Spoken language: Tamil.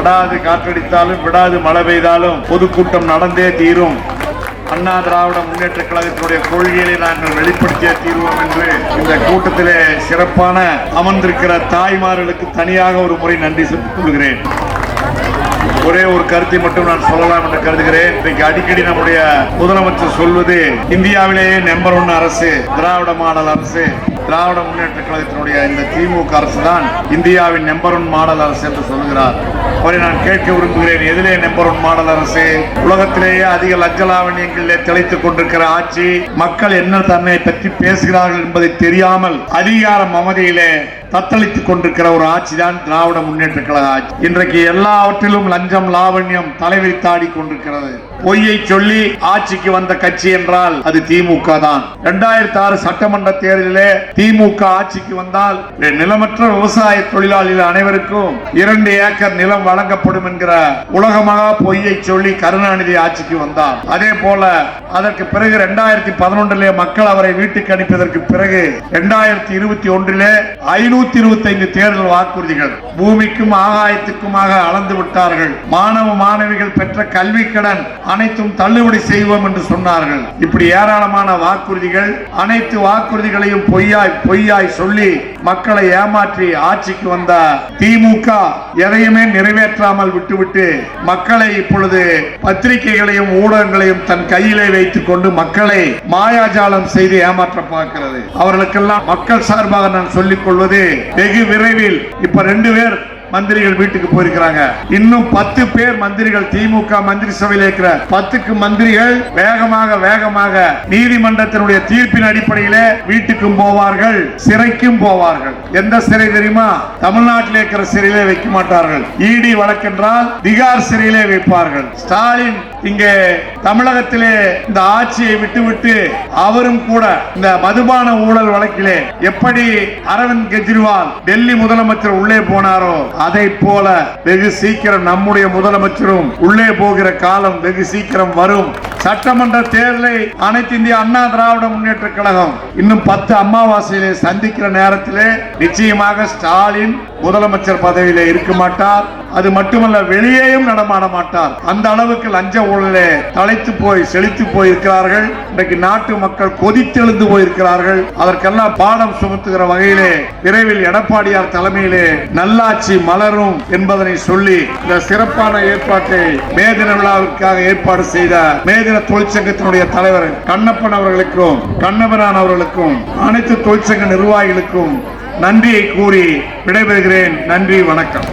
படாது காற்றடித்தாலும் விடாது மழை பெய்தாலும் பொதுக்கூட்டம் நடந்தே தீரும். அண்ணா திராவிட முன்னேற்ற கழகத்தினுடைய கொள்கைகளை நாங்கள் வெளிப்படுத்திய தீர்வோம் என்று இந்த கூட்டத்திலே சிறப்பான அமர்ந்திருக்கிற தாய்மார்களுக்கு தனியாக ஒரு முறை நன்றி செலுத்திக் கொள்கிறேன். ஒரே ஒரு கருத்தை மட்டும் நான் சொல்லலாம் என்று கருதுகிறேன். இன்றைக்கு அடிக்கடி நம்முடைய முதலமைச்சர் சொல்வது இந்தியாவிலேயே நம்பர் ஒன் அரசு திராவிட மாடல் அரசு. திராவிட முன்னேற்ற கழகத்தினுடைய இந்த திமுக அரசு தான் இந்தியாவின் நம்பர் ஒன் மாடல் அரசு என்று சொல்கிறார் அவரை நான் கேட்க விரும்புகிறேன். எதிலே நம்பர் ஒன் மாடல் அரசு? உலகத்திலேயே அதிக லஞ்ச லாவணியங்களிலே திளைத்துக் கொண்டிருக்கிற ஆட்சி மக்கள் என்ன தன்னை பற்றி பேசுகிறார்கள் என்பதை தெரியாமல் அதிகார மமதியிலே தத்தளித்துக் கொண்டிருக்கிற ஒரு ஆட்சி தான் திராவிட முன்னேற்ற கழக ஆட்சி. இன்றைக்கு எல்லாவற்றிலும் லஞ்சம் லாவண்யம் தலைவிரித்தாடி கொண்டிருக்கிறது. பொய்யை சொல்லி ஆட்சிக்கு வந்த கட்சி என்றால் அது திமுக தான். இரண்டாயிரத்தி ஆறு சட்டமன்ற தேர்தலிலே திமுக ஆட்சிக்கு வந்தால் நிலமற்ற விவசாய தொழிலாளிகள் அனைவருக்கும் இரண்டு ஏக்கர் நிலம் வழங்கப்படும் என்கிற உலகமாக பொய்யை சொல்லி கருணாநிதி ஆட்சிக்கு வந்தார். அதே போல அதற்கு பிறகு இரண்டாயிரத்தி பதினொன்றிலே மக்கள் அவரை வீட்டுக்கு அனுப்பியதற்கு பிறகு இரண்டாயிரத்தி இருபத்தி ஒன்றிலே ஐநூறு ஐநூத்தி இருபத்தி ஐந்து தேர்தல் வாக்குறுதிகள். பூமிக்கும் ஆகாயத்துக்குமாக அளந்து விட்டார்கள். மாணவ மாணவிகள் பெற்ற கல்வி கடன் அனைத்தும் தள்ளுபடி செய்வோம் என்று சொன்னார்கள். இப்படி ஏராளமான வாக்குறுதிகள் அனைத்து வாக்குறுதிகளையும் பொய்யாய் பொய்யாய் சொல்லி மக்களை ஏமாற்றி ஆட்சிக்கு வந்த திமுக எதையுமே நிறைவேற்றாமல் விட்டுவிட்டு மக்களை இப்பொழுது பத்திரிகைகளையும் ஊடகங்களையும் தன் கையிலே வைத்துக் கொண்டு மக்களை மாயாஜாலம் செய்து ஏமாற்ற பார்க்கிறது. அவர்களுக்கெல்லாம் மக்கள் சார்பாக நான் சொல்லிக் கொள்வது வெகு விரைவில் இப்ப ரெண்டு பேர் மந்திரிகள் வீட்டுக்கு போயிருக்கிறாங்க. இன்னும் பத்து பேர் மந்திரிகள் திமுக மந்திரி சபையில் இருக்கிற பத்துக்கு மந்திரிகள் வேகமாக வேகமாக நீதிமன்றத்தினுடைய தீர்ப்பின் அடிப்படையிலே வீட்டுக்கும் போவார்கள் சிறைக்கும் போவார்கள். எந்த சிறை தெரியுமா? தமிழ்நாட்டில் இருக்கிற சிறையிலே வைக்க மாட்டார்கள். இடி வழக்கென்றால் திகார் சிறையிலே வைப்பார்கள். ஸ்டாலின் இங்கே தமிழகத்திலே இந்த ஆட்சியை விட்டுவிட்டு அவரும் கூட இந்த மதுபான ஊழல் வழக்கிலே எப்படி அரவிந்த் கெஜ்ரிவால் டெல்லி முதலமைச்சர் உள்ளே போனாரோ அதை போல வெகு சீக்கிரம் நம்முடைய முதலமைச்சரும் உள்ளே போகிற காலம் வெகு சீக்கிரம் வரும். சட்டமன்ற தேர்தலை அனைத்து இந்திய அண்ணா திராவிட முன்னேற்ற கழகம் இன்னும் பத்து அமாவாசையிலே சந்திக்கிற நேரத்திலே நிச்சயமாக ஸ்டாலின் முதலமைச்சர் பதவியில இருக்க மாட்டார். அது மட்டுமல்ல வெளியேயும் நடமாட மாட்டார். அந்த அளவுக்கு லஞ்ச ஊழலே தலைத்து போய் செழித்து போயிருக்கிறார்கள். இன்றைக்கு நாட்டு மக்கள் கொதித்தெழுந்து போயிருக்கிறார்கள். அதற்கெல்லாம் பாடம் சுமத்துகிற வகையிலே விரைவில் எடப்பாடியார் தலைமையிலே நல்லாட்சி மலரும் என்பதனை சொல்லி இந்த சிறப்பான ஏற்பாட்டை மேதின விழாவிற்காக ஏற்பாடு செய்த மே தின தொழிற்சங்கத்தினுடைய தலைவர் கண்ணப்பன் அவர்களுக்கும் கண்ணபிரான் அவர்களுக்கும் அனைத்து தொழிற்சங்க நிர்வாகிகளுக்கும் நன்றியை கூறி விடைபெறுகிறேன். நன்றி வணக்கம்.